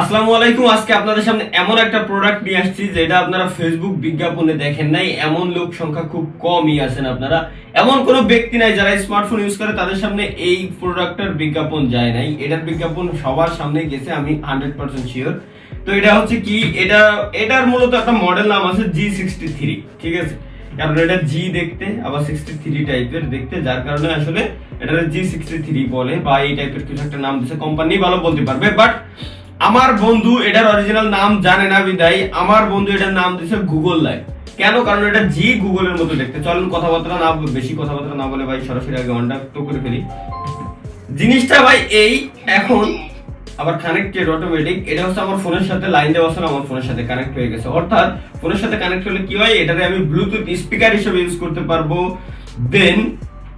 আসসালামু আলাইকুম। আজকে আপনাদের সামনে এমন একটা প্রোডাক্ট নিয়ে আসছি যেটা আপনারা ফেসবুক বিজ্ঞাপনে দেখেন নাই। এমন লোক সংখ্যা খুব কমই আছেন আপনারা। এমন কোনো ব্যক্তি নাই যারা স্মার্টফোন ইউজ করে, তাদের সামনে এই প্রোডাক্টের বিজ্ঞাপন যায় নাই। এটার বিজ্ঞাপন সবার সামনে গেছে, আমি হান্ড্রেড পার্সেন্ট শিওর তো এটা হচ্ছে কি? এটা, এটার মূলত একটা মডেল নাম আছে জি সিক্সটি থ্রি ঠিক আছে? কারণ এটা জি দেখতে, আবার সিক্সটি থ্রি টাইপের দেখতে, যার কারণে আসলে এটা জি সিক্সটি থ্রি বলে বা এই টাইপের কিছু একটা নাম দিচ্ছে কোম্পানি ভালো বলতে পারবে বাট আমার বন্ধু এটার অরিজিনাল নাম জানে না বিদায়, আমার বন্ধু এটার নাম দিচ্ছে গুগল লাইভ কেন? কারণ এটা জি গুগলের মতো দেখতে। চলেন কথাবার্তা না, বেশি কথাবার্তা না বলে ভাই সরাসরি আগে অনটা তো করে ফেলি। জিনিসটা ভাই এই, এখন আবার কানেক্টেড অটোমেটিক এটা হচ্ছে আমার ফোনের সাথে লাইন দেওয়া ছিল আমার ফোনের সাথে কানেক্ট হয়ে গেছে। অর্থাৎ ফোনের সাথে কানেক্ট হলে কি হয়? এটাতে আমি ব্লুটুথ স্পিকার হিসেবে ইউজ করতে পারব। দেন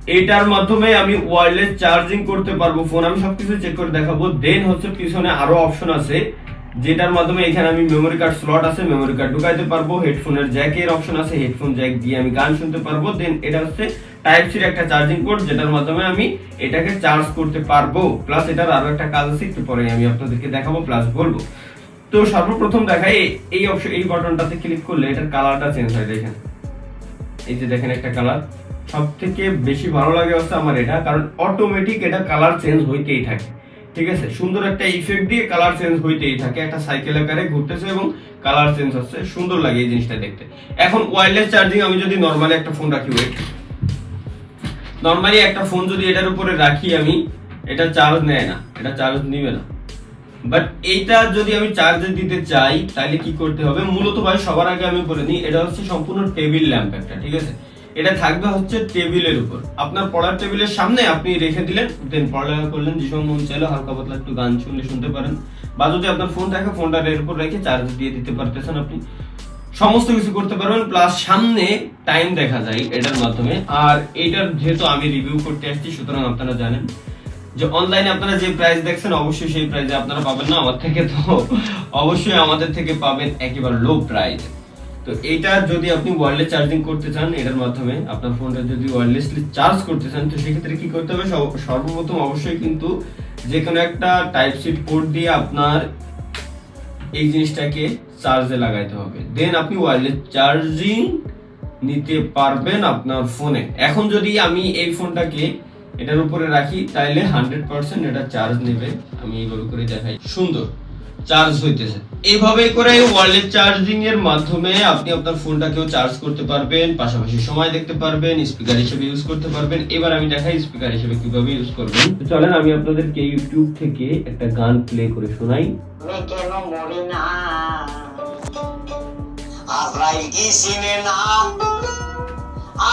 এটার মাধ্যমে আমি ওয়্যারলেস চার্জিং করতে পারব ফোন আমি সবকিছু চেক করে দেখাবো। দেন হচ্ছে পিছনে আরও অপশন আছে, যেটার মাধ্যমে এখানে আমি মেমোরি কার্ড স্লট আছে মেমোরি কার্ড ঢুকাইতে পারব। হেডফোনের জ্যাকের অপশন আছে হেডফোন জ্যাক দিয়ে আমি গান শুনতে পারব। দেন এটা হচ্ছে টাইপ সির একটা চার্জিং পোর্ট যেটার মাধ্যমে আমি এটাকে চার্জ করতে পারব। প্লাস এটার আরও একটা কাজ আছে, একটু পরে আমি আপনাদেরকে দেখাবো প্লাস বলব। তো সর্বপ্রথম দেখাই, এই- অপশন এই বাটনটাতে ক্লিক করলে এটার কালারটা চেঞ্জ হয়, দেখেন। এই যে দেখেন একটা কালার সব থেকে বেশি ভালো লাগে হচ্ছে আমার এটা, কারণ অটোমেটিক এটা কালার চেঞ্জ হইতেই থাকে। ঠিক আছে? সুন্দর একটা ইফেক্ট দিয়ে কালার চেঞ্জ হইতেই থাকে। একটা সাইকেল আকারে ঘুরতেছে এবং কালার চেঞ্জ হচ্ছে। সুন্দর লাগে এই জিনিসটা দেখতে। এখন ওয়্যারলেস চার্জিং আমি যদি নর্মালি একটা ফোন রাখি ওয়েট নর্মালি একটা ফোন যদি এটার উপরে রাখি আমি, এটা চার্জ নেয় না। এটা চার্জ নিবে না। বাট এইটা যদি আমি চার্জে দিতে চাই তাহলে কি করতে হবে? মূলত ভাই সবার আগে আমি বলে নিই এটা হচ্ছে সম্পূর্ণ টেবিল ল্যাম্প একটা, ঠিক আছে? এটা থাকবে হচ্ছে টেবিলের উপর। আপনার পড়ার টেবিলের সামনে আপনি রেখে দিলেন, দেন পড়ালেখা করলেন যে সময় মন চাইলে হালকা পাতলা একটু গান শুনলে শুনতে পারেন। বা যদি আপনার ফোন থাকে ফোনটা এর উপর রেখে চার্জ দিয়ে দিতে পারতেছেন আপনি। সমস্ত কিছু করতে পারবেন প্লাস সামনে টাইম দেখা যায় এটার মাধ্যমে। আর এটার যেহেতু আমি রিভিউ করতে আসছি, সুতরাং আপনারা জানেন যে অনলাইনে আপনারা যে প্রাইস দেখছেন, অবশ্যই সেই প্রাইসে আপনারা পাবেন না। আমার থেকে তো অবশ্যই আমাদের থেকে পাবেন একেবারে লো প্রাইস তো এটা যদি আপনি ওয়্যারলেস চার্জিং করতে চান, এটার মাধ্যমে আপনার ফোনটা যদি ওয়্যারলেসলি চার্জ করতে চান, তো সেক্ষেত্রে কি করতে হবে? সর্বপ্রথম অবশ্যই কিন্তু যে কোনো একটা টাইপ সি পোর্ট দিয়ে আপনার এই জিনিসটাকে চার্জে লাগাইতে হবে। দেন আপনি ওয়্যারলেস চার্জিং নিতে পারবেন আপনার ফোনে এখন যদি আমি এই ফোনটাকে এটার উপরে রাখি, তাইলে হান্ড্রেড পার্সেন্ট এটা চার্জ নেবে। আমি এইভাবে করে দেখাই। সুন্দর। চার্জ হইতেছে। এইভাবে করে ওয়ারলেস চার্জিং এর মাধ্যমে আপনি আপনার ফোনটাকেও চার্জ করতে পারবেন পাশাপাশি সময় দেখতে পারবেন স্পিকার হিসেবে ইউজ করতে পারবেন। এবার আমি দেখাই স্পিকার হিসেবে কীভাবে ইউজ করবেন। তো চলেন আমি আপনাদেরকে ইউটিউব থেকে একটা গান প্লে করে শোনাই। আমি কেন মরি না আজরাইল কি চিনে না।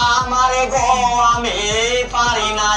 আমারে গো আমি পারি না